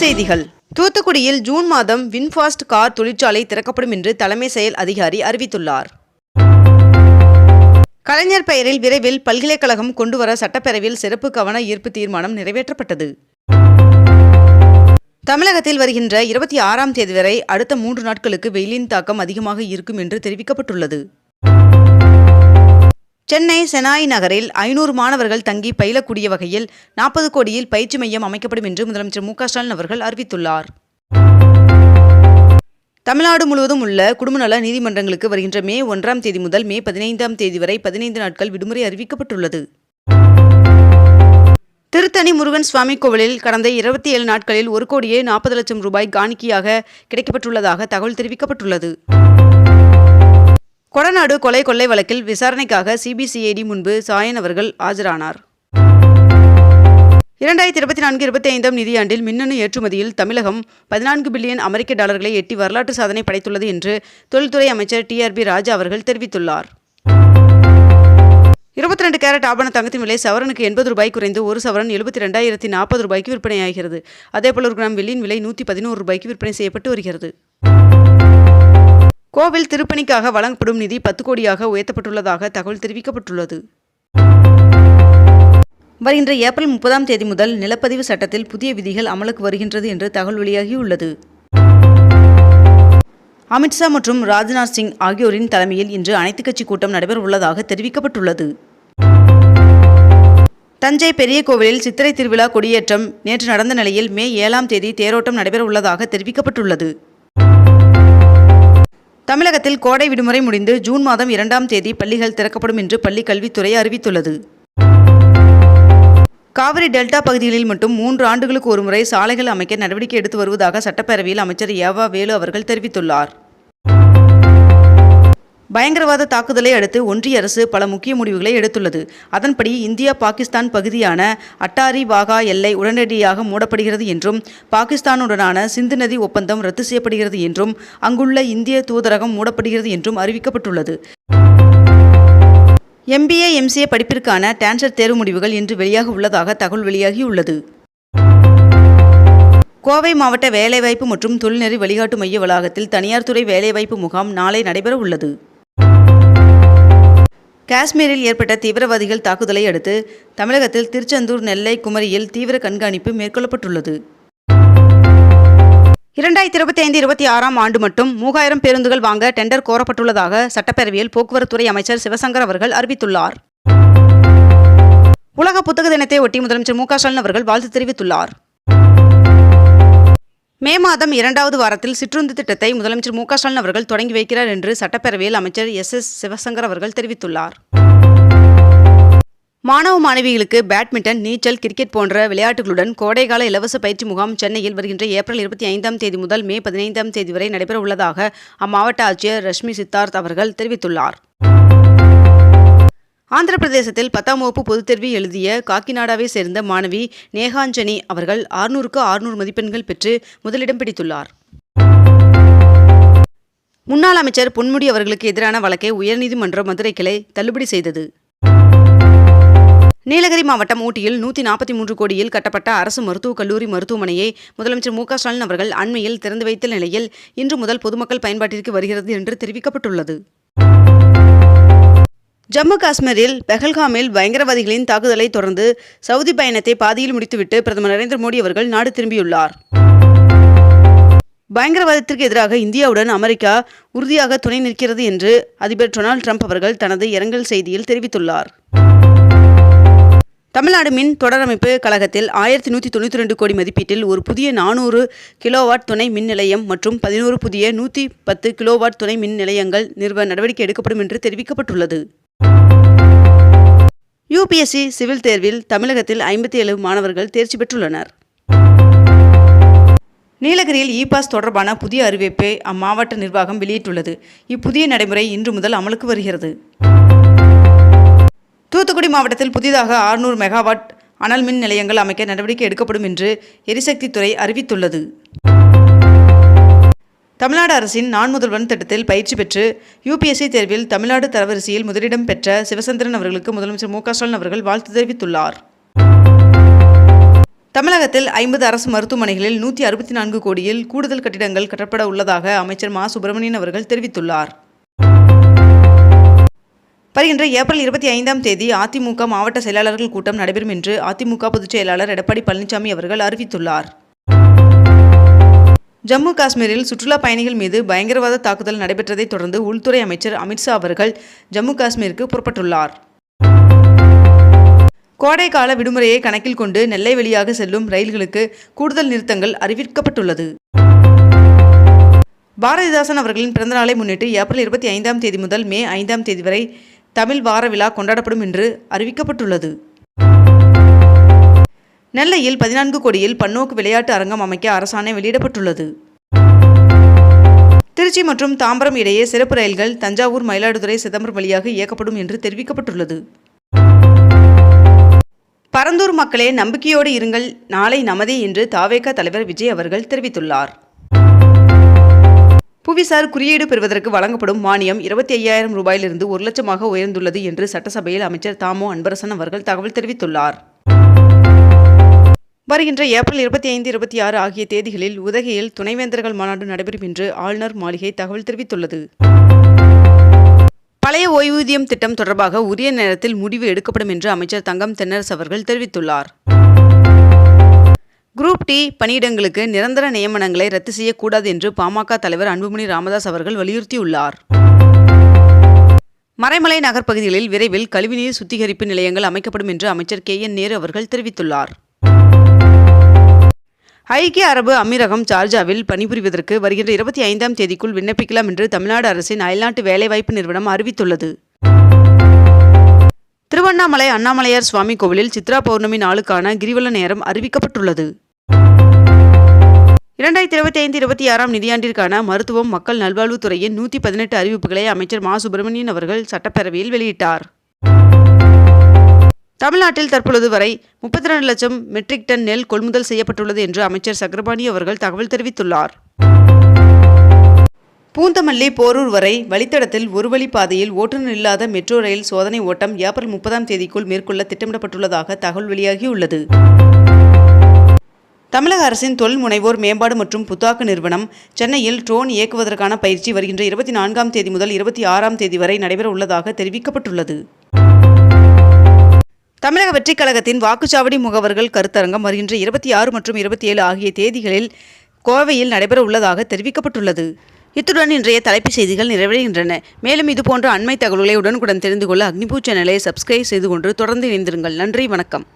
செய்திகள். தூத்துக்குடியில் ஜூன் மாதம் வின்ஃபாஸ்ட் கார் தொழிற்சாலை திறக்கப்படும் என்று தலைமை செயல் அதிகாரி அறிவித்துள்ளார். கலைஞர் பெயரில் விரைவில் பல்கலைக்கழகம் கொண்டுவர சட்டப்பேரவையில் சிறப்பு கவன ஈர்ப்பு தீர்மானம் நிறைவேற்றப்பட்டது. தமிழகத்தில் வருகின்ற இருபத்தி ஆறாம் தேதி வரை அடுத்த மூன்று நாட்களுக்கு வெயிலின் தாக்கம் அதிகமாக இருக்கும் என்று தெரிவிக்கப்பட்டுள்ளது. சென்னை செனாய் நகரில் ஐநூறு மாணவர்கள் தங்கி பயிலக்கூடிய வகையில் நாற்பது கோடியில் பயிற்சி மையம் அமைக்கப்படும் என்று முதலமைச்சர் மு ஸ்டாலின் அவர்கள் அறிவித்துள்ளார். தமிழ்நாடு முழுவதும் உள்ள குடும்பநல நீதிமன்றங்களுக்கு வருகின்ற மே ஒன்றாம் தேதி முதல் மே பதினைந்தாம் தேதி வரை பதினைந்து நாட்கள் விடுமுறை அறிவிக்கப்பட்டுள்ளது. திருத்தணி முருகன் சுவாமி கோவிலில் கடந்த இருபத்தி ஏழு நாட்களில் ஒரு கோடியே நாற்பது லட்சம் ரூபாய் காணிக்கையாக கிடைக்கப்பட்டுள்ளதாக தகவல் தெரிவிக்கப்பட்டுள்ளது. கொடநாடு கொலை கொள்ளை வழக்கில் விசாரணைக்காக சிபிசிஐடி முன்பு சாயன் அவர்கள் ஆஜரானார். இரண்டாயிரத்தி இருபத்தி நான்கு இருபத்தி ஐந்தாம் நிதியாண்டில் மின்னணு ஏற்றுமதியில் தமிழகம் பதினான்கு பில்லியன் அமெரிக்க டாலர்களை எட்டி வரலாற்று சாதனை படைத்துள்ளது என்று தொழில்துறை அமைச்சர் டிஆர்பி ராஜா அவர்கள் தெரிவித்துள்ளார். இருபத்தி ரெண்டு கேரட் ஆபண தங்கத்தின் விலை சவரனுக்கு எண்பது ரூபாய் குறைந்து ஒரு சவரன் எழுபத்தி ரெண்டாயிரத்தி நாற்பது ரூபாய்க்கு விற்பனையாகிறது. அதேபோல் ஒரு கிராம் வெள்ளியின் விலை நூற்றி பதினோரு ரூபாய்க்கு விற்பனை செய்யப்பட்டு வருகிறது. கோவில் திருப்பணிக்காக வழங்கப்படும் நிதி பத்து கோடியாக உயர்த்தப்பட்டுள்ளதாக தகவல் தெரிவிக்கப்பட்டுள்ளது. வருகின்ற ஏப்ரல் முப்பதாம் தேதி முதல் நிலப்பதிவு சட்டத்தில் புதிய விதிகள் அமலுக்கு வருகின்றது என்று தகவல் வெளியாகியுள்ளது. அமித்ஷா மற்றும் ராஜ்நாத் சிங் ஆகியோரின் தலைமையில் இன்று அனைத்துக் கட்சி கூட்டம் நடைபெற உள்ளதாக தெரிவிக்கப்பட்டுள்ளது. தஞ்சை பெரிய கோவிலில் சித்திரை திருவிழா கொடியேற்றம் நேற்று நடந்த நிலையில் மே ஏழாம் தேதி தேரோட்டம் நடைபெற உள்ளதாக தெரிவிக்கப்பட்டுள்ளது. தமிழகத்தில் கோடை விடுமுறை முடிந்து ஜூன் மாதம் இரண்டாம் தேதி பள்ளிகள் திறக்கப்படும் என்று பள்ளிக் கல்வித்துறை அறிவித்துள்ளது. காவிரி டெல்டா பகுதிகளில் மட்டும் மூன்று ஆண்டுகளுக்கு ஒருமுறை சாலைகள் அமைக்க நடவடிக்கை எடுத்து வருவதாக சட்டப்பேரவையில் அமைச்சர் ஏவா வேலு அவர்கள் தெரிவித்துள்ளார். பயங்கரவாத தாக்குதலை அடுத்து ஒன்றிய அரசு பல முக்கிய முடிவுகளை எடுத்துள்ளது. அதன்படி இந்தியா பாகிஸ்தான் பகுதியான அட்டாரி வாகா எல்லை உடனடியாக மூடப்படுகிறது என்றும் பாகிஸ்தானுடனான சிந்து நதி ஒப்பந்தம் ரத்து செய்யப்படுகிறது என்றும் அங்குள்ள இந்திய தூதரகம் மூடப்படுகிறது என்றும் அறிவிக்கப்பட்டுள்ளது. எம்பிஏ எம்சிஏ படிப்பிற்கான டான்சர் தேர்வு முடிவுகள் இன்று வெளியாக உள்ளதாக தகவல் வெளியாகியுள்ளது. கோவை மாவட்ட வேலைவாய்ப்பு மற்றும் தொழில்நெறி வழிகாட்டு மைய வளாகத்தில் தனியார் துறை வேலைவாய்ப்பு முகாம் நாளை நடைபெற உள்ளது காஷ்மீரில் ஏற்பட்ட தீவிரவாதிகள் தாக்குதலை அடுத்து தமிழகத்தில் திருச்செந்தூர் நெல்லை குமரியில் தீவிர கண்காணிப்பு மேற்கொள்ளப்பட்டுள்ளது. இரண்டாயிரத்தி இருபத்தி ஐந்து இருபத்தி ஆறாம் ஆண்டு மட்டும் மூவாயிரம் பேருந்துகள் வாங்க டெண்டர் கோரப்பட்டுள்ளதாக சட்டப்பேரவையில் போக்குவரத்துறை அமைச்சர் சிவசங்கர் அவர்கள் அறிவித்துள்ளார். உலக புத்தக தினத்தை ஒட்டி முதலமைச்சர் மு க ஸ்டாலின் அவர்கள் வாழ்த்து தெரிவித்துள்ளார். மே மாதம் இரண்டாவது வாரத்தில் சிற்றுந்து திட்டத்தை முதலமைச்சர் மு ஸ்டாலின் அவர்கள் தொடங்கி வைக்கிறார் என்று சட்டப்பேரவையில் அமைச்சர் எஸ் எஸ் சிவசங்கர் அவர்கள் தெரிவித்துள்ளார். மாணவ மாணவிகளுக்கு பேட்மிண்டன் நீச்சல் கிரிக்கெட் போன்ற விளையாட்டுகளுடன் கோடைகால இலவச பயிற்சி முகாம் சென்னையில் வருகின்ற ஏப்ரல் இருபத்தி ஐந்தாம் தேதி முதல் மே பதினைந்தாம் தேதி வரை நடைபெற உள்ளதாக அம்மாவட்ட ஆட்சியர் ரஷ்மி சித்தார்த் அவர்கள் தெரிவித்துள்ளார். ஆந்திர பிரதேசத்தில் பத்தாம் வகுப்பு பொதுத் தேர்வு எழுதிய காக்கிநாடாவை சேர்ந்த மாணவி நேகாஞ்சனி அவர்கள் ஆறுநூறுக்கு ஆறுநூறு மதிப்பெண்கள் பெற்று முதலிடம் பிடித்துள்ளார். முன்னாள் அமைச்சர் பொன்முடி அவர்களுக்கு எதிரான வழக்கை உயர்நீதிமன்ற மதுரை கிளை தள்ளுபடி செய்தது. நீலகிரி மாவட்டம் ஊட்டியில் நூற்றி நாற்பத்தி மூன்று கோடியில் கட்டப்பட்ட அரசு மருத்துவக் கல்லூரி மருத்துவமனையை முதலமைச்சர் மு ஸ்டாலின் அவர்கள் அண்மையில் திறந்து வைத்த நிலையில் இன்று முதல் பொதுமக்கள் பயன்பாட்டிற்கு வருகிறது என்று தெரிவிக்கப்பட்டுள்ளது. ஜம்மு காஷ்மீரில் பெஹல்காமில் பயங்கரவாதிகளின் தாக்குதலை தொடர்ந்து சவுதி பயணத்தை பாதியில் முடித்துவிட்டு பிரதமர் நரேந்திர மோடி அவர்கள் நாடு திரும்பியுள்ளார். பயங்கரவாதத்திற்கு எதிராக இந்தியாவுடன் அமெரிக்கா உறுதியாக துணை நிற்கிறது என்று அதிபர் டொனால்டு ட்ரம்ப் அவர்கள் தனது இரங்கல் செய்தியில் தெரிவித்துள்ளார். தமிழ்நாடு மின் தொடரமைப்பு கழகத்தில் ஆயிரத்தி நூற்றி தொண்ணூற்றி ரெண்டு கோடி மதிப்பீட்டில் ஒரு புதிய நானூறு கிலோவாட் துணை மின் நிலையம் மற்றும் பதினோரு புதிய நூற்றி பத்து கிலோவாட் துணை மின் நிலையங்கள் நிறுவ நடவடிக்கை எடுக்கப்படும் என்று தெரிவிக்கப்பட்டுள்ளது. யூபிஎஸ்சி சிவில் தேர்வில் தமிழகத்தில் ஐம்பத்தி ஏழு மாணவர்கள் தேர்ச்சி பெற்றுள்ளனர். நீலகிரியில் இ பாஸ் தொடர்பான புதிய அறிவிப்பை அம்மாவட்ட நிர்வாகம் வெளியிட்டுள்ளது. இப்புதிய நடைமுறை இன்று முதல் அமலுக்கு வருகிறது. தூத்துக்குடி மாவட்டத்தில் புதிதாக ஆறுநூறு மெகாவாட் அனல் மின் நிலையங்கள் அமைக்க நடவடிக்கை எடுக்கப்படும் என்று எரிசக்தித்துறை அறிவித்துள்ளது. தமிழ்நாடு அரசின் நான் முதல்வன் திட்டத்தில் பயிற்சி பெற்று யுபிஎஸ்சி தேர்வில் தமிழ்நாடு தரவரிசையில் முதலிடம் பெற்ற சிவசந்திரன் அவர்களுக்கு முதலமைச்சர் மு ஸ்டாலின் அவர்கள் வாழ்த்து தெரிவித்துள்ளார். தமிழகத்தில் ஐம்பது அரசு மருத்துவமனைகளில் நூற்றி அறுபத்தி நான்கு கோடியில் கூடுதல் கட்டிடங்கள் கட்டப்பட உள்ளதாக அமைச்சர் மா. சுப்பிரமணியன் அவர்கள் தெரிவித்துள்ளார். வருகின்ற ஏப்ரல் இருபத்தி ஐந்தாம் தேதி அதிமுக மாவட்ட செயலாளர்கள் கூட்டம் நடைபெறும் என்று அதிமுக பொதுச் செயலாளர் எடப்பாடி பழனிசாமி அவர்கள் அறிவித்துள்ளார். ஜம்மு காஷ்மீரில் சுற்றுலா பயணிகள் மீது பயங்கரவாத தாக்குதல் நடைபெற்றதைத் தொடர்ந்து உள்துறை அமைச்சர் அமித்ஷா அவர்கள் ஜம்மு காஷ்மீருக்கு புறப்பட்டுள்ளார். கோடைக்கால விடுமுறையை கணக்கில் கொண்டு நெல்லை வழியாக செல்லும் ரயில்களுக்கு கூடுதல் நிறுத்தங்கள் அறிவிக்கப்பட்டுள்ளது. பாரதிதாசன் அவர்களின் பிறந்தநாளை முன்னிட்டு ஏப்ரல் இருபத்தி ஐந்தாம் தேதி முதல் மே ஐந்தாம் தேதி வரை தமிழ் வார விழா கொண்டாடப்படும் என்று அறிவிக்கப்பட்டுள்ளது. நெல்லையில் பதினான்கு கோடியில் பன்னோக்கு விளையாட்டு அரங்கம் அமைக்க அரசாணை வெளியிடப்பட்டுள்ளது. திருச்சி மற்றும் தாம்பரம் இடையே சிறப்பு ரயில்கள் தஞ்சாவூர் மயிலாடுதுறை சிதம்பரம் வழியாக இயக்கப்படும் என்று தெரிவிக்கப்பட்டுள்ளது. பரந்தூர் மக்களே நம்பிக்கையோடு இருங்கள். நாளை நமதே என்று தாவேக தலைவர் விஜய் அவர்கள் தெரிவித்துள்ளார். புவிசார் குறியீடு பெறுவதற்கு வழங்கப்படும் மானியம் இருபத்தி ஐயாயிரம் ரூபாயிலிருந்து ஒரு லட்சமாக உயர்ந்துள்ளது என்று சட்டசபையில் அமைச்சர் தாமோ அன்பரசன் அவர்கள் தகவல் தெரிவித்துள்ளார். வருகின்ற ஏப்ரல் இருபத்தி ஐந்து இருபத்தி ஆறு ஆகிய தேதிகளில் உதகையில் துணைவேந்தர்கள் மாநாடு நடைபெறும் என்று ஆளுநர் மாளிகை தகவல் தெரிவித்துள்ளது. பழைய ஓய்வூதியம் திட்டம் தொடர்பாக உரிய நேரத்தில் முடிவு எடுக்கப்படும் என்று அமைச்சர் தங்கம் தென்னரசு அவர்கள் தெரிவித்துள்ளார். குரூப் டி பணியிடங்களுக்கு நிரந்தர நியமனங்களை ரத்து செய்யக்கூடாது என்று பாமக தலைவர் அன்புமணி ராமதாஸ் அவர்கள் வலியுறுத்தியுள்ளார். மறைமலை நகர் பகுதிகளில் விரைவில் கழிவுநீர் சுத்திகரிப்பு நிலையங்கள் அமைக்கப்படும் என்று அமைச்சர் கே என் நேரு அவர்கள் தெரிவித்துள்ளார். ஐக்கிய அரபு அமீரகம் சார்ஜாவில் பணிபுரிவதற்கு வருகின்ற இருபத்தி ஐந்தாம் தேதிக்குள் விண்ணப்பிக்கலாம் என்று தமிழ்நாடு அரசின் அயல்நாட்டு வேலைவாய்ப்பு நிறுவனம் அறிவித்துள்ளது. திருவண்ணாமலை அண்ணாமலையார் சுவாமி கோவிலில் சித்ரா பௌர்ணமி நாளுக்கான கிரிவல நேரம் அறிவிக்கப்பட்டுள்ளது. இரண்டாயிரத்தி இருபத்தி ஐந்து இருபத்தி ஆறாம் நிதியாண்டிற்கான மருத்துவம் மக்கள் நல்வாழ்வுத்துறையின் நூற்றி பதினெட்டு அறிவிப்புகளை அமைச்சர் மா. சுப்பிரமணியன் அவர்கள் சட்டப்பேரவையில் வெளியிட்டார். தமிழ்நாட்டில் தற்பொழுது வரை முப்பத்தி ரெண்டு லட்சம் மெட்ரிக் டன் நெல் கொள்முதல் செய்யப்பட்டுள்ளது என்று அமைச்சர் சக்கரபாணி அவர்கள் தகவல் தெரிவித்துள்ளார். பூந்தமல்லி போரூர் வரை வழித்தடத்தில் ஒரு வழி பாதையில் ஓட்டுநர் இல்லாத மெட்ரோ ரயில் சோதனை ஓட்டம் ஏப்ரல் முப்பதாம் தேதிக்குள் மேற்கொள்ள திட்டமிடப்பட்டுள்ளதாக தகவல் வெளியாகியுள்ளது. தமிழக அரசின் தொழில் முனைவோர் மேம்பாடு மற்றும் புத்தாக்க நிறுவனம் சென்னையில் ட்ரோன் இயக்குவதற்கான பயிற்சி வருகின்ற இருபத்தி நான்காம் தேதி முதல் இருபத்தி ஆறாம் தேதி வரை நடைபெற உள்ளதாக தெரிவிக்கப்பட்டுள்ளது. தமிழக வெற்றிக் கழகத்தின் வாக்குச்சாவடி முகவர்கள் கருத்தரங்கம் வருகின்ற இருபத்தி ஆறு மற்றும் இருபத்தி ஏழு ஆகிய தேதிகளில் கோவையில் நடைபெற உள்ளதாக தெரிவிக்கப்பட்டுள்ளது. இத்துடன் இன்றைய தலைப்புச் செய்திகள் நிறைவடைகின்றன. மேலும் இதுபோன்ற அண்மை தகவல்களை உடனுக்குடன் தெரிந்து கொள்ள அக்னிபூ சேனலை சப்ஸ்கிரைப் செய்து கொண்டு தொடர்ந்து இணைந்திருங்கள். நன்றி வணக்கம்.